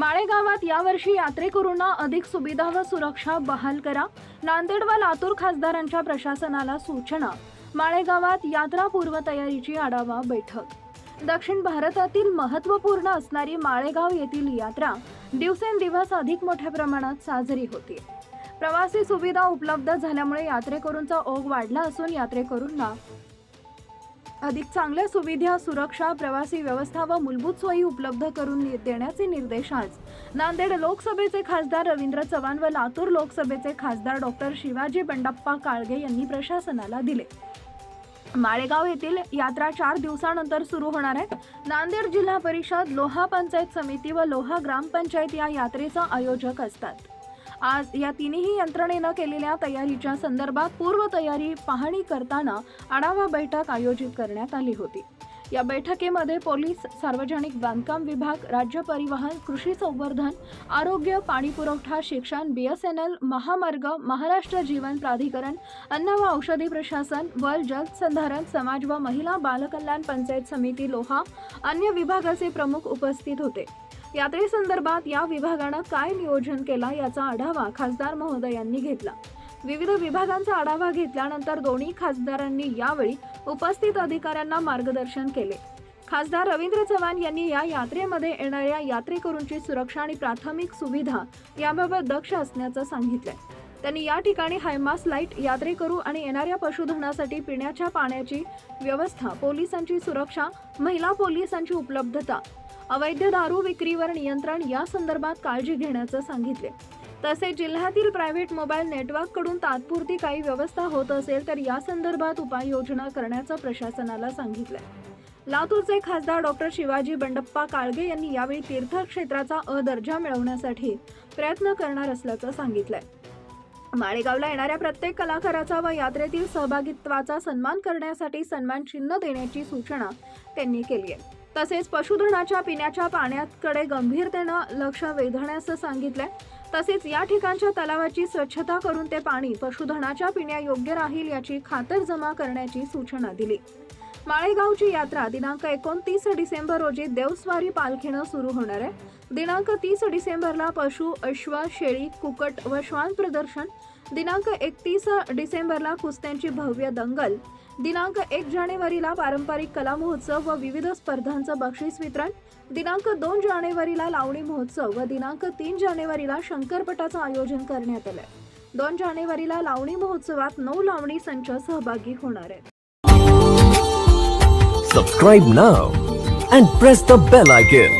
माळेगावात यावर्षी यात्रेकरूंना अधिक सुविधा व सुरक्षा बहाल करा. नांदेड व लातूर खासदारांच्या प्रशासनाला सूचना. माळेगावात यात्रा पूर्वतयारीची आढावा बैठक. दक्षिण भारतातील महत्त्वपूर्ण असणारी माळेगाव येथील यात्रा दिवसेंदिवस अधिक मोठ्या प्रमाणात साजरी होते. प्रवासी सुविधा उपलब्ध झाल्यामुळे यात्रेकरूंचा ओघ वाढला असून यात्रेकरूंना अधिक चांगल्या सुविधा सुरक्षा प्रवासी व्यवस्था व मूलभूत सोयी उपलब्ध करून देण्याचे निर्देश आज. नांदेड लोकसभेचे खासदार रवींद्र चव्हाण व लातूर लोकसभेचे खासदार डॉक्टर शिवाजी बंडप्पा काळगे यांनी प्रशासनाला दिले. माळेगाव येथील यात्रा चार दिवसानंतर सुरू होणार आहे. नांदेड जिल्हा परिषद लोहा पंचायत समिती व लोहा ग्रामपंचायत या यात्रेचा आयोजक असतात. आज या तिन्ही यंत्रणेनं केलेल्या तयारीच्या संदर्भात पूर्वतयारी पाहणी करताना आढावा बैठक आयोजित करण्यात आली होती. या बैठकीमध्ये पोलीस सार्वजनिक बांधकाम विभाग राज्य परिवहन कृषी संवर्धन आरोग्य पाणी पुरवठा शिक्षण बीएसएनएल महामार्ग महाराष्ट्र जीवन प्राधिकरण अन्न व औषधी प्रशासन वर जलसंधारण समाज व महिला बालकल्याण पंचायत समिती लोहा अन्य विभागाचे प्रमुख उपस्थित होते. यात्रेसंदर्भात या विभागानं काय नियोजन केला याचा आढावा खासदार महोदयांनी घेतला. विविध विभागांचा आढावा घेतल्यानंतर दोन्ही खासदारांनी यावेळी उपस्थित अधिकाऱ्यांना मार्गदर्शन केले. खासदार रवींद्र चव्हाण यांनी या यात्रेमध्ये येणाऱ्या यात्रेकरूंची सुरक्षा आणि प्राथमिक सुविधा याबाबत दक्ष असण्याचं सांगितलंय. त्यांनी या ठिकाणी हायमास लाइट यात्रेकरू आणि येणाऱ्या पशुधनासाठी पिण्याच्या पाण्याची व्यवस्था पोलिसांची सुरक्षा महिला पोलिसांची उपलब्धता अवैध दारू विक्रीवर नियंत्रण या संदर्भात काळजी घेण्याचं सांगितले. तसेच जिल्ह्यातील प्रायव्हेट मोबाईल नेटवर्ककडून तात्पुरती काही व्यवस्था होत असेल तर या संदर्भात उपाययोजना करण्याचं प्रशासनाला सांगितलंय. लातूरचे खासदार डॉक्टर शिवाजी बंडप्पा काळगे यांनी यावेळी तीर्थक्षेत्राचा अ दर्जा मिळवण्यासाठी प्रयत्न करणार असल्याचं सांगितलंय. माळेगावला येणाऱ्या प्रत्येक कलाकाराचा व यात्रेतील सहभागित्वाचा सन्मान करण्यासाठी सन्मान चिन्ह देण्याची सूचना त्यांनी केली आहे तसेच पशुधनाच्या पिण्याच्या पाण्याकडे गंभीरतेनं लक्ष वेधण्याचं सांगितलंय. तसेच या ठिकाणच्या तलावाची स्वच्छता करून ते पाणी पशुधनाच्या पिण्यायोग्य राहील याची खातरजमा करण्याची सूचना दिली. माळेगावची यात्रा दिनांक एकोणतीस डिसेंबर रोजी देवस्वारी पालखीनं सुरू होणार आहे. दिनांक तीस डिसेंबरला पशु अश्व शेळी कुकट व श्वान प्रदर्शन. दिनांक एकतीस डिसेंबरला कुस्त्यांची भव्य दंगल. दिनांक एक जानेवारीला पारंपरिक कला महोत्सव व विविध स्पर्धांचं बक्षीस वितरण. दिनांक दोन जानेवारीला लावणी महोत्सव व दिनांक तीन जानेवारीला शंकरपटाचं आयोजन करण्यात आलंय दोन जानेवारीला लावणी महोत्सवात नऊ लावणी संच सहभागी होणार आहेत. Subscribe now and press the bell icon